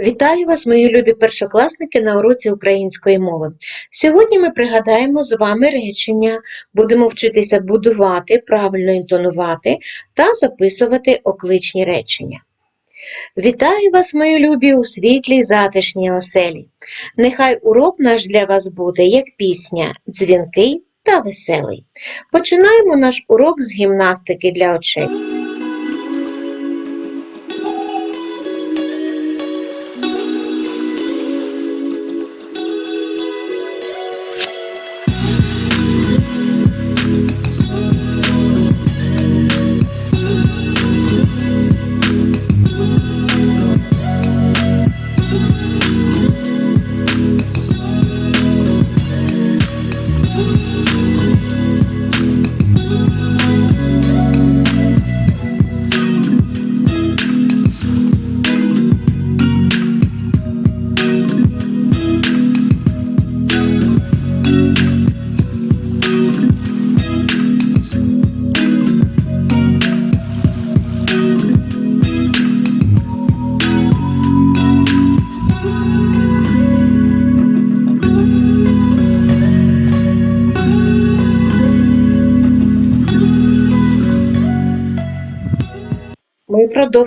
Вітаю вас, мої любі першокласники на уроці української мови. Сьогодні ми пригадаємо з вами речення, будемо вчитися будувати, правильно інтонувати та записувати окличні речення. Вітаю вас, мої любі, у світлій затишній оселі. Нехай урок наш для вас буде, як пісня, дзвінкий та веселий. Починаємо наш урок з гімнастики для очей.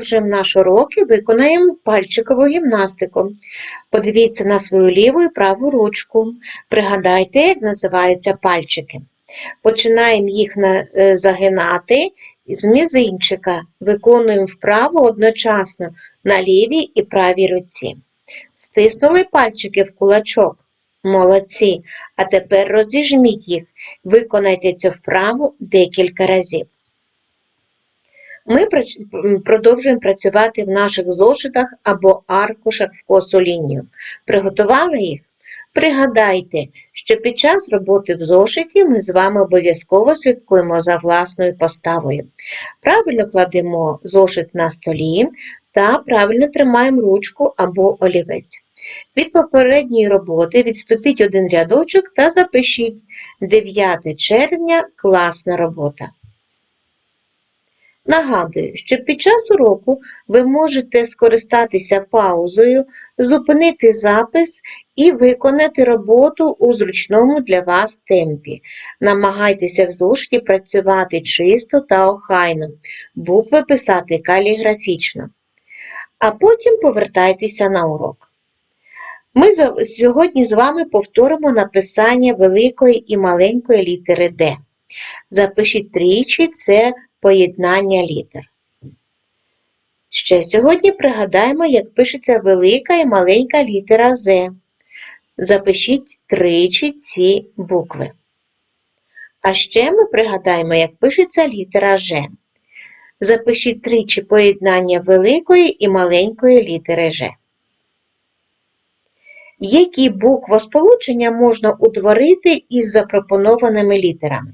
Продовжуємо наш урок і виконаємо пальчикову гімнастику. Подивіться на свою ліву і праву ручку. Пригадайте, як називаються пальчики. Починаємо їх е, загинати з мізинчика. Виконуємо вправо одночасно на лівій і правій руці. Стиснули пальчики в кулачок. Молодці. А тепер розіжміть їх. Виконайте цю вправу декілька разів. Ми продовжуємо працювати в наших зошитах або аркушах в косу лінію. Приготували їх? Пригадайте, що під час роботи в зошиті ми з вами обов'язково слідкуємо за власною поставою. Правильно кладемо зошит на столі та правильно тримаємо ручку або олівець. Від попередньої роботи відступіть один рядочок та запишіть 9 червня класна робота. Нагадую, що під час уроку ви можете скористатися паузою, зупинити запис і виконати роботу у зручному для вас темпі. Намагайтеся в зошиті працювати чисто та охайно, букви писати каліграфічно. А потім повертайтеся на урок. Ми сьогодні з вами повторимо написання великої і маленької літери Д. Запишіть тричі це поєднання літер. Ще сьогодні пригадаємо, як пишеться велика і маленька літера З. Запишіть тричі ці букви. А ще ми пригадаємо, як пишеться літера Ж. Запишіть тричі поєднання великої і маленької літери Ж. Які буквосполучення можна утворити із запропонованими літерами?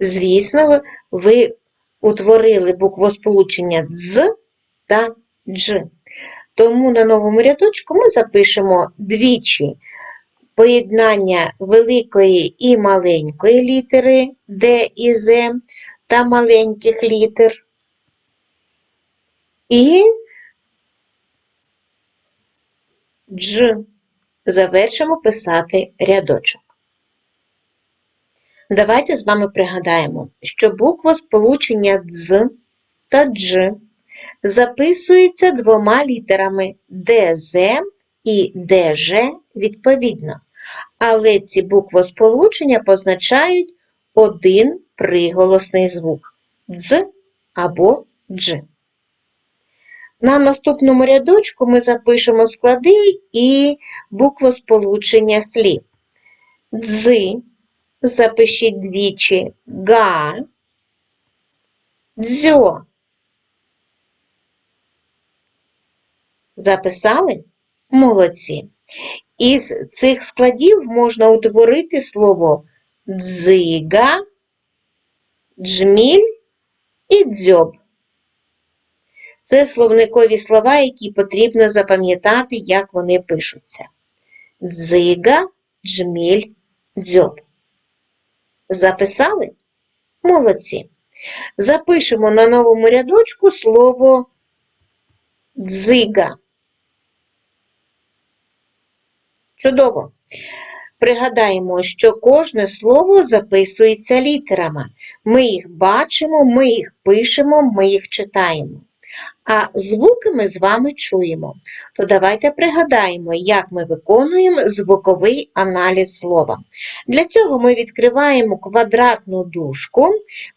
Звісно, ви- утворили буквосполучення «дз» та «дж». Тому на новому рядочку ми запишемо двічі поєднання великої і маленької літери Д і З та маленьких літер. І «дж». Завершимо писати рядочок. Давайте з вами пригадаємо, що буква сполучення «дз» та «дж» записується двома літерами «дз» і «дж» відповідно. Але ці буквосполучення позначають один приголосний звук «дз» або «дж». На наступному рядочку ми запишемо склади і буквосполучення слів. «Дзи» запишіть двічі га, дзьо. Записали? Молодці. Із цих складів можна утворити слово дзига, джміль і дзьоб. Це словникові слова, які потрібно запам'ятати, як вони пишуться. Дзига, джміль, дзьоб. Записали? Молодці. Запишемо на новому рядочку слово дзига. Чудово. Пригадаємо, що кожне слово записується літерами. Ми їх бачимо, ми їх пишемо, ми їх читаємо. А звуки ми з вами чуємо. То давайте пригадаємо, як ми виконуємо звуковий аналіз слова. Для цього ми відкриваємо квадратну дужку,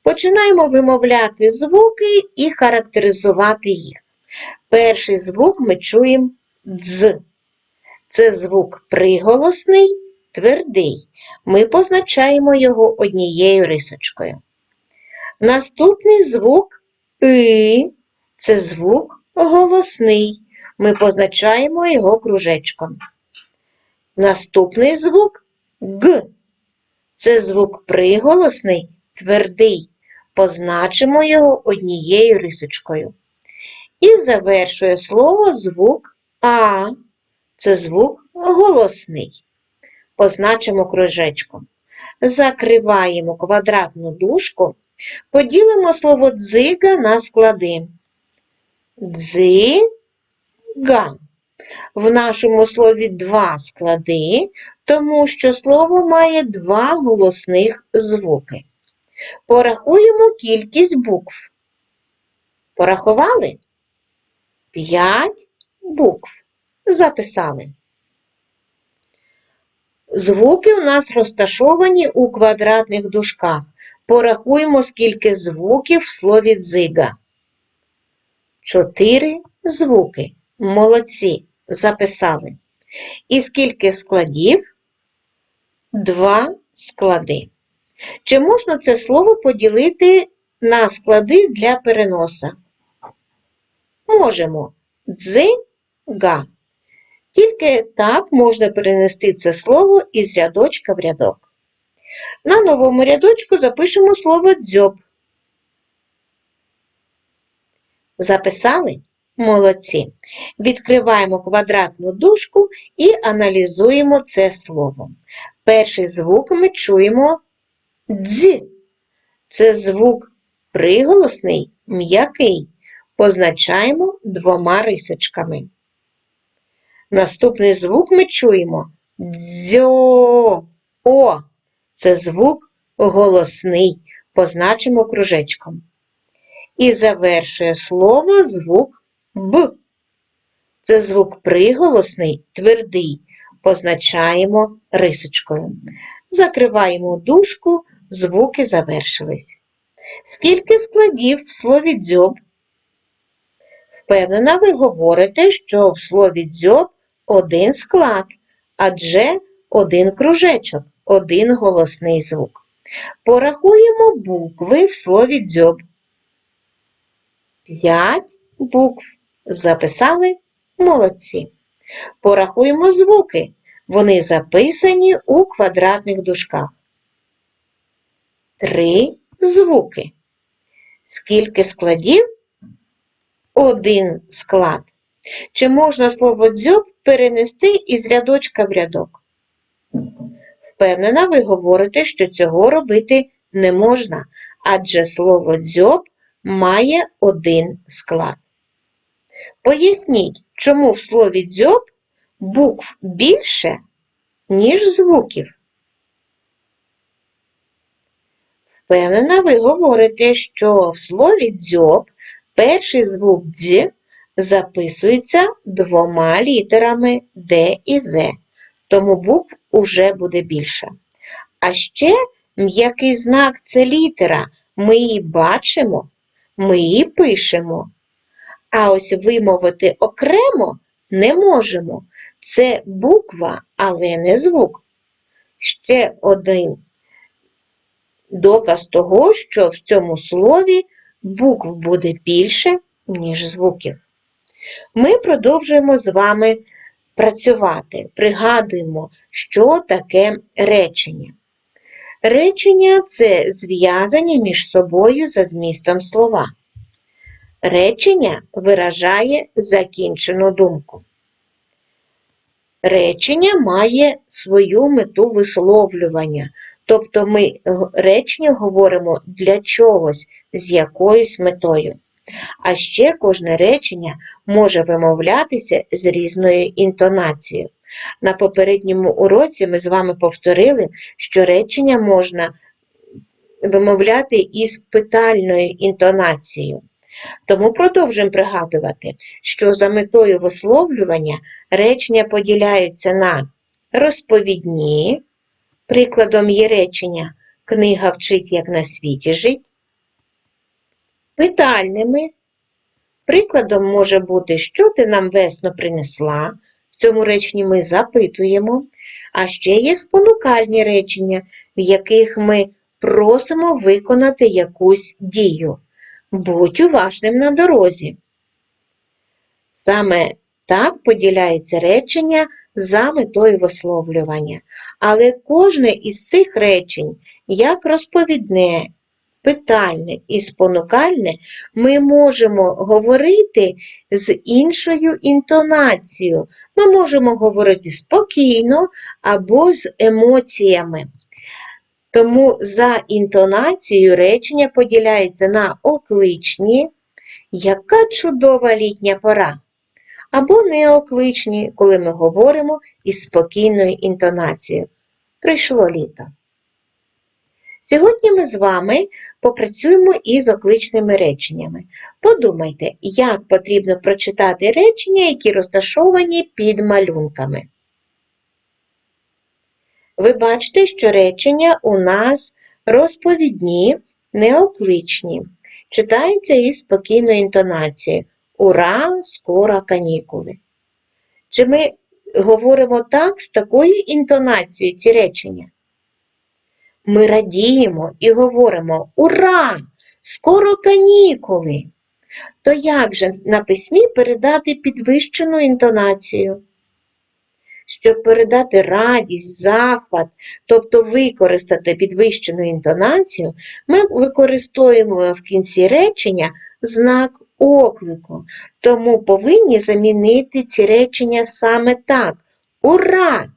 починаємо вимовляти звуки і характеризувати їх. Перший звук ми чуємо дз. Це звук приголосний, твердий. Ми позначаємо його однією рисочкою. Наступний звук и. Це звук голосний. Ми позначаємо його кружечком. Наступний звук г. Це звук приголосний, твердий. Позначимо його однією рисочкою. І завершує слово звук А. Це звук голосний. Позначимо кружечком. Закриваємо квадратну дужку, поділимо слово дзига на склади. Дзига. В нашому слові два склади, тому що слово має два голосних звуки. Порахуємо кількість букв. Порахували? П'ять букв. Записали. Звуки у нас розташовані у квадратних дужках. Порахуємо, скільки звуків в слові дзига. Чотири звуки. Молодці. Записали. І скільки складів? Два склади. Чи можна це слово поділити на склади для переноса? Можемо. Дзига. Тільки так можна перенести це слово із рядочка в рядок. На новому рядочку запишемо слово дзьоб. Записали? Молодці. Відкриваємо квадратну дужку і аналізуємо це слово. Перший звук ми чуємо дз. Це звук приголосний, м'який. Позначаємо двома рисочками. Наступний звук ми чуємо дзьо. О. Це звук голосний. Позначимо кружечком. І завершує слово звук Б. Це звук приголосний, твердий. Позначаємо рисочкою. Закриваємо дужку, звуки завершились. Скільки складів в слові дзьоб? Впевнена, ви говорите, що в слові дзьоб один склад, адже один кружечок, один голосний звук. Порахуємо букви в слові дзьоб. П'ять букв. Записали молодці. Порахуємо звуки. Вони записані у квадратних дужках. Три звуки. Скільки складів? Один склад. Чи можна слово дзьоб перенести із рядочка в рядок? Впевнена, ви говорите, що цього робити не можна, адже слово дзьоб має один склад. Поясніть, чому в слові дзьоб букв більше, ніж звуків. Впевнена, ви говорите, що в слові дзьоб перший звук дз записується двома літерами Д і З, тому букв уже буде більше. А ще м'який знак це літера. Ми її бачимо, ми її пишемо. А ось вимовити окремо не можемо. Це буква, але не звук. Ще один доказ того, що в цьому слові букв буде більше, ніж звуків. Ми продовжуємо з вами працювати, пригадуємо, що таке речення. Речення це зв'язані між собою за змістом слова. Речення виражає закінчену думку. Речення має свою мету висловлювання, тобто ми речення говоримо для чогось з якоюсь метою. А ще кожне речення може вимовлятися з різною інтонацією. На попередньому уроці ми з вами повторили, що речення можна вимовляти із питальною інтонацією. Тому продовжуємо пригадувати, що за метою висловлювання речення поділяються на розповідні, прикладом є речення Книга вчить, як на світі жить, питальними. Прикладом може бути, що ти нам весно принесла. Цьому реченні ми запитуємо, а ще є спонукальні речення, в яких ми просимо виконати якусь дію. Будь уважним на дорозі. Саме так поділяється речення за метою висловлювання. Але кожне із цих речень, як розповідне, питальне і спонукальне, ми можемо говорити з іншою інтонацією. Ми можемо говорити спокійно або з емоціями. Тому за інтонацією речення поділяється на окличні, яка чудова літня пора, або неокличні, коли ми говоримо із спокійною інтонацією. Прийшло літо. Сьогодні ми з вами попрацюємо із окличними реченнями. Подумайте, як потрібно прочитати речення, які розташовані під малюнками. Ви бачите, що речення у нас розповідні, неокличні, читаються із спокійною інтонацією. Ура, скоро канікули. Чи ми говоримо так з такою інтонацією ці речення? Ми радіємо і говоримо Ура! Скоро канікули! То як же на письмі передати підвищену інтонацію? Щоб передати радість, захват, тобто використати підвищену інтонацію, ми використовуємо в кінці речення знак оклику. Тому повинні замінити ці речення саме так. Ура!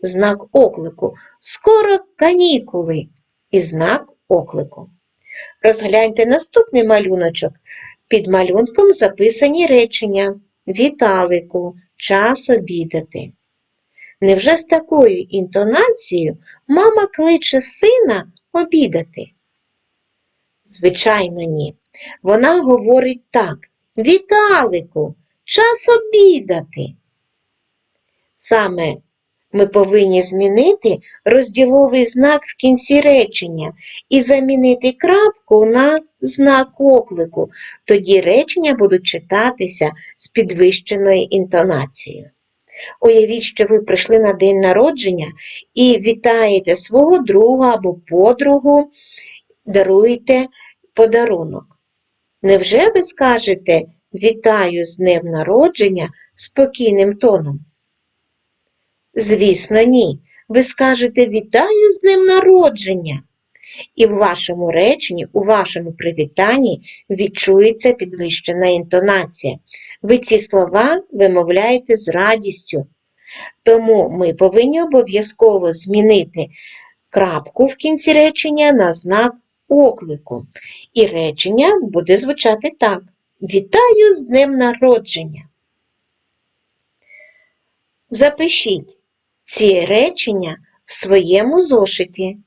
Знак оклику. Скоро канікули і знак оклику. Розгляньте наступний малюночок. Під малюнком записані речення Віталику, час обідати. Невже з такою інтонацією мама кличе сина обідати? Звичайно, ні. Вона говорить так: Віталику, час обідати. Саме ми повинні змінити розділовий знак в кінці речення і замінити крапку на знак оклику. Тоді речення будуть читатися з підвищеною інтонацією. Уявіть, що ви прийшли на день народження і вітаєте свого друга або подругу, даруєте подарунок. Невже ви скажете вітаю з днем народження спокійним тоном? Звісно, ні. Ви скажете вітаю з днем народження. І в вашому реченні, у вашому привітанні відчується підвищена інтонація. Ви ці слова вимовляєте з радістю. Тому ми повинні обов'язково змінити крапку в кінці речення на знак оклику. І речення буде звучати так: Вітаю з днем народження. Запишіть ці речення в своєму зошиті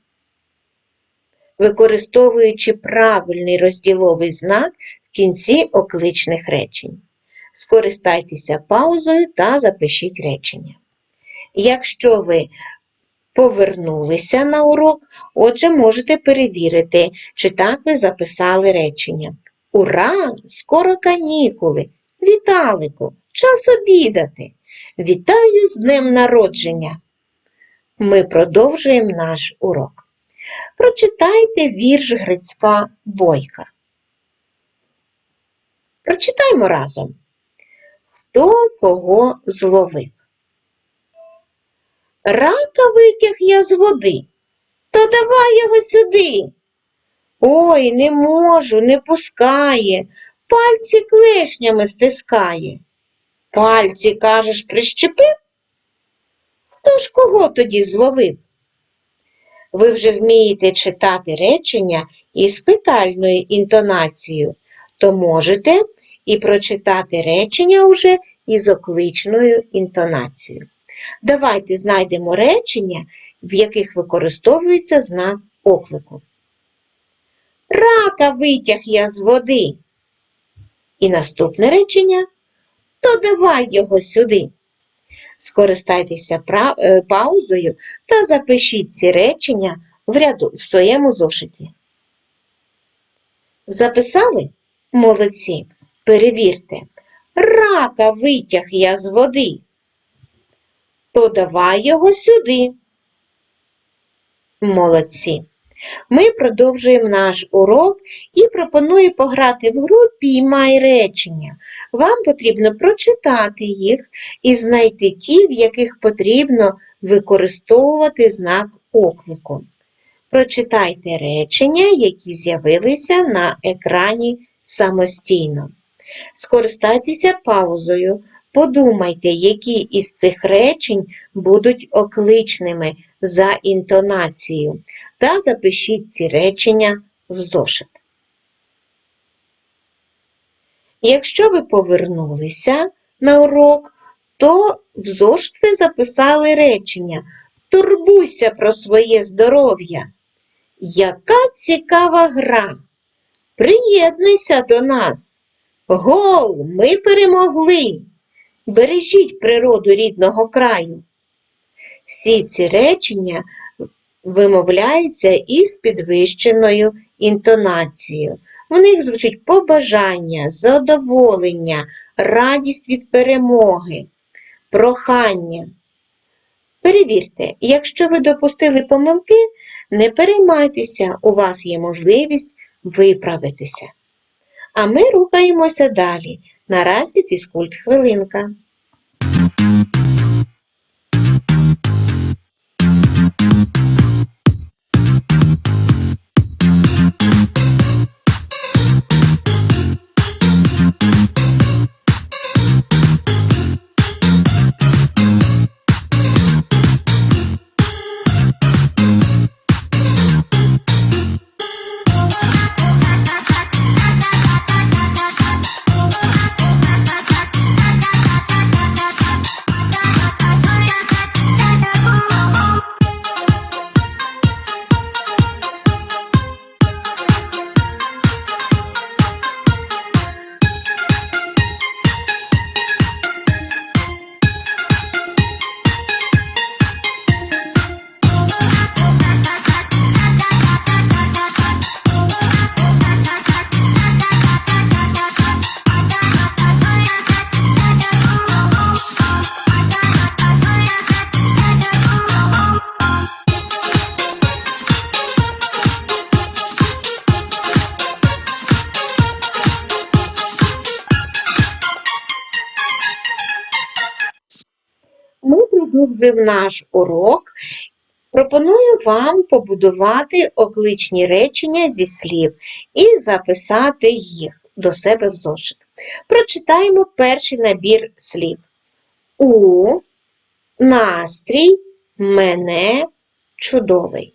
використовуючи правильний розділовий знак в кінці окличних речень. Скористайтеся паузою та запишіть речення. Якщо ви повернулися на урок, отже, можете перевірити, чи так ви записали речення. Ура! Скоро канікули! Віталику! Час обідати! Вітаю з днем народження! Ми продовжуємо наш урок. Прочитайте вірш Грицька Бойка. Прочитаймо разом. Хто кого зловив? Рака витяг я з води, то давай його сюди. Ой, не можу, не пускає, пальці клешнями стискає. Пальці, кажеш, прищепив? Хто ж кого тоді зловив? ви вже вмієте читати речення із питальною інтонацією, то можете і прочитати речення уже із окличною інтонацією. Давайте знайдемо речення, в яких використовується знак оклику. Рака витяг я з води. І наступне речення то давай його сюди. Скористайтеся е, паузою та запишіть ці речення в ряду в своєму зошиті. Записали? Молодці. Перевірте. Рака витяг я з води. То давай його сюди. Молодці. Ми продовжуємо наш урок і пропоную пограти в гру «Піймай речення. Вам потрібно прочитати їх і знайти ті, в яких потрібно використовувати знак оклику. Прочитайте речення, які з'явилися на екрані самостійно. Скористайтеся паузою. Подумайте, які із цих речень будуть окличними за інтонацією, та запишіть ці речення в зошит. Якщо ви повернулися на урок, то в зошит ви записали речення Турбуйся про своє здоров'я. Яка цікава гра! Приєднуйся до нас. Гол, ми перемогли. Бережіть природу рідного краю. Всі ці речення вимовляються із підвищеною інтонацією. В них звучить побажання, задоволення, радість від перемоги, прохання. Перевірте, якщо ви допустили помилки, не переймайтеся, у вас є можливість виправитися. А ми рухаємося далі. Наразі фізкульт хвилинка. Наш урок. Пропоную вам побудувати окличні речення зі слів і записати їх до себе в зошит. Прочитаємо перший набір слів. У, настрій, мене, чудовий.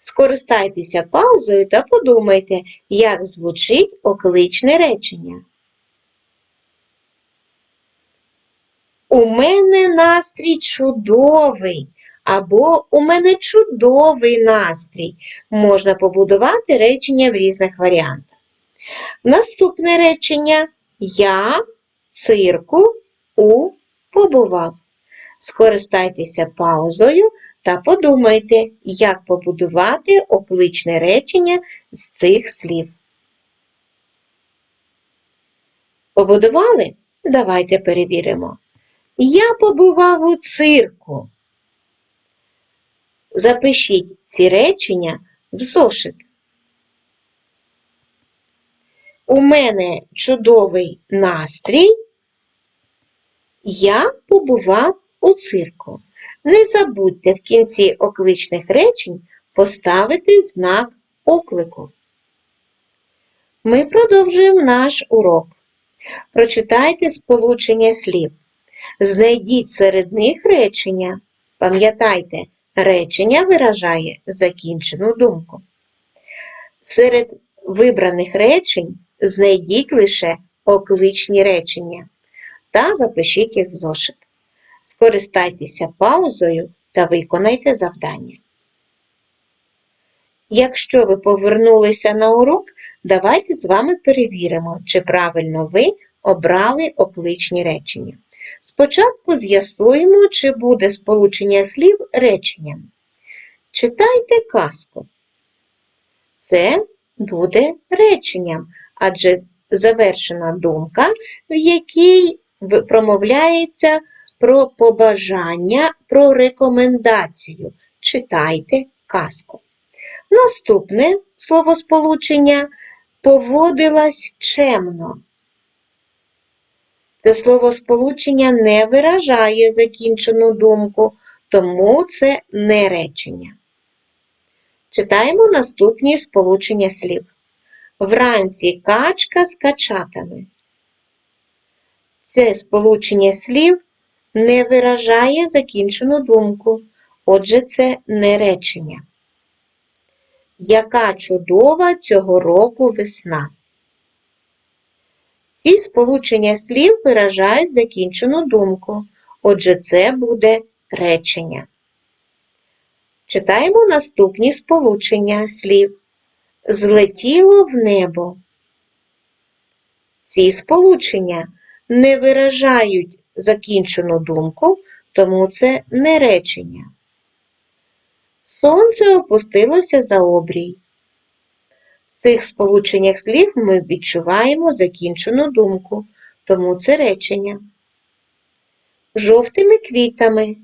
Скористайтеся паузою та подумайте, як звучить окличне речення. У мене настрій чудовий. Або у мене чудовий настрій. Можна побудувати речення в різних варіантах. Наступне речення Я цирку у побував. Скористайтеся паузою та подумайте, як побудувати окличне речення з цих слів. Побудували? Давайте перевіримо. Я побував у цирку. Запишіть ці речення в зошит. У мене чудовий настрій. Я побував у цирку. Не забудьте в кінці окличних речень поставити знак оклику. Ми продовжуємо наш урок. Прочитайте сполучення слів. Знайдіть серед них речення. Пам'ятайте, речення виражає закінчену думку. Серед вибраних речень знайдіть лише окличні речення та запишіть їх в зошит. Скористайтеся паузою та виконайте завдання. Якщо ви повернулися на урок, давайте з вами перевіримо, чи правильно ви обрали окличні речення. Спочатку з'ясуємо, чи буде сполучення слів реченням. Читайте казку. Це буде реченням, адже завершена думка, в якій промовляється про побажання, про рекомендацію. Читайте казку. Наступне словосполучення поводилась чемно. Це словосполучення не виражає закінчену думку, тому це не речення. Читаємо наступні сполучення слів. Вранці качка з качатами. Це сполучення слів не виражає закінчену думку, отже, це не речення. Яка чудова цього року весна. Ці сполучення слів виражають закінчену думку, отже, це буде речення. Читаємо наступні сполучення слів. Злетіло в небо. Ці сполучення не виражають закінчену думку, тому це не речення. Сонце опустилося за обрій. Цих сполученнях слів ми відчуваємо закінчену думку, тому це речення. Жовтими квітами.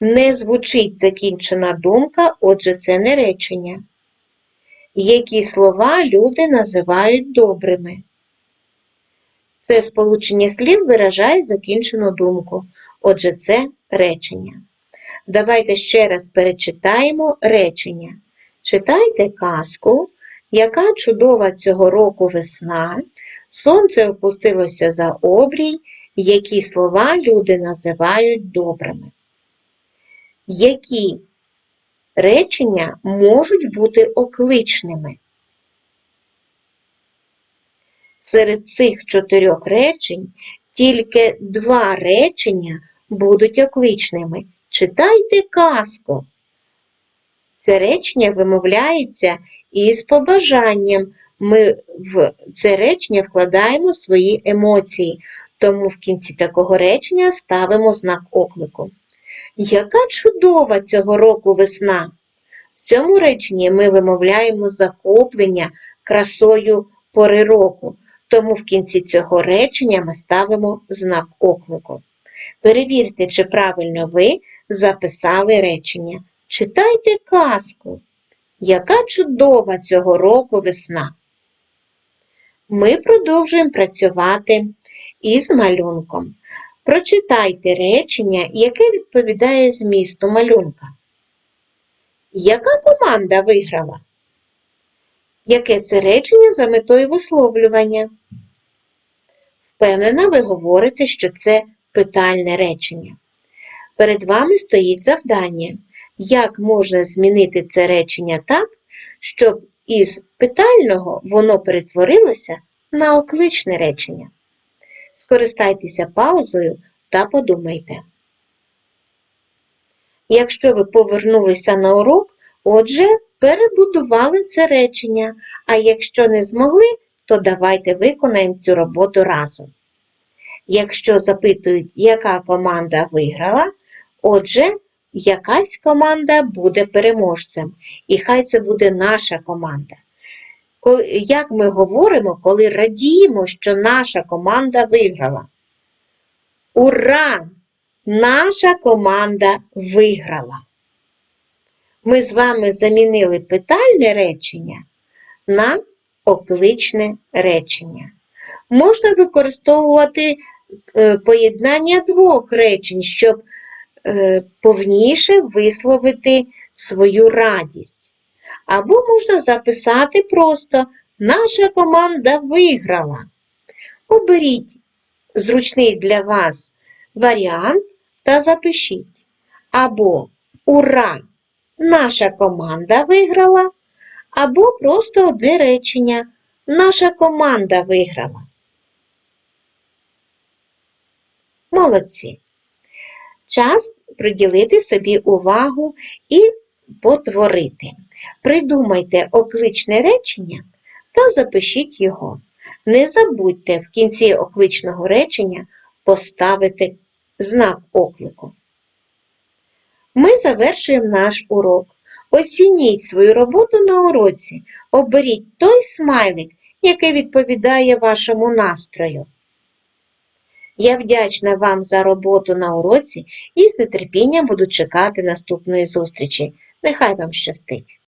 Не звучить закінчена думка, отже, це не речення. Які слова люди називають добрими? Це сполучення слів виражає закінчену думку, отже, це речення. Давайте ще раз перечитаємо речення. Читайте казку, яка чудова цього року весна, сонце опустилося за обрій, які слова люди називають добрими. Які речення можуть бути окличними? Серед цих чотирьох речень тільки два речення будуть окличними. Читайте казку. Це речення вимовляється із побажанням. Ми в це речення вкладаємо свої емоції, тому в кінці такого речення ставимо знак оклику. Яка чудова цього року весна! В цьому реченні ми вимовляємо захоплення красою пори року, тому в кінці цього речення ми ставимо знак оклику. Перевірте, чи правильно ви записали речення. Читайте казку. Яка чудова цього року весна. Ми продовжуємо працювати із малюнком. Прочитайте речення, яке відповідає змісту малюнка. Яка команда виграла? Яке це речення за метою висловлювання? Впевнена, ви говорите, що це питальне речення. Перед вами стоїть завдання. Як можна змінити це речення так, щоб із питального воно перетворилося на окличне речення? Скористайтеся паузою та подумайте. Якщо ви повернулися на урок, отже, перебудували це речення, а якщо не змогли, то давайте виконаємо цю роботу разом. Якщо запитують, яка команда виграла, отже, якась команда буде переможцем, і хай це буде наша команда. Як ми говоримо, коли радіємо, що наша команда виграла? Ура! Наша команда виграла. Ми з вами замінили питальне речення на окличне речення. Можна використовувати е, поєднання двох речень, щоб повніше висловити свою радість. Або можна записати просто Наша команда виграла. Оберіть зручний для вас варіант та запишіть. Або Ура! Наша команда виграла, або просто одне речення. Наша команда виграла. Молодці. Час приділити собі увагу і потворити. Придумайте окличне речення та запишіть його. Не забудьте в кінці окличного речення поставити знак оклику. Ми завершуємо наш урок. Оцініть свою роботу на уроці. Оберіть той смайлик, який відповідає вашому настрою. Я вдячна вам за роботу на уроці і з нетерпінням буду чекати наступної зустрічі. Нехай вам щастить!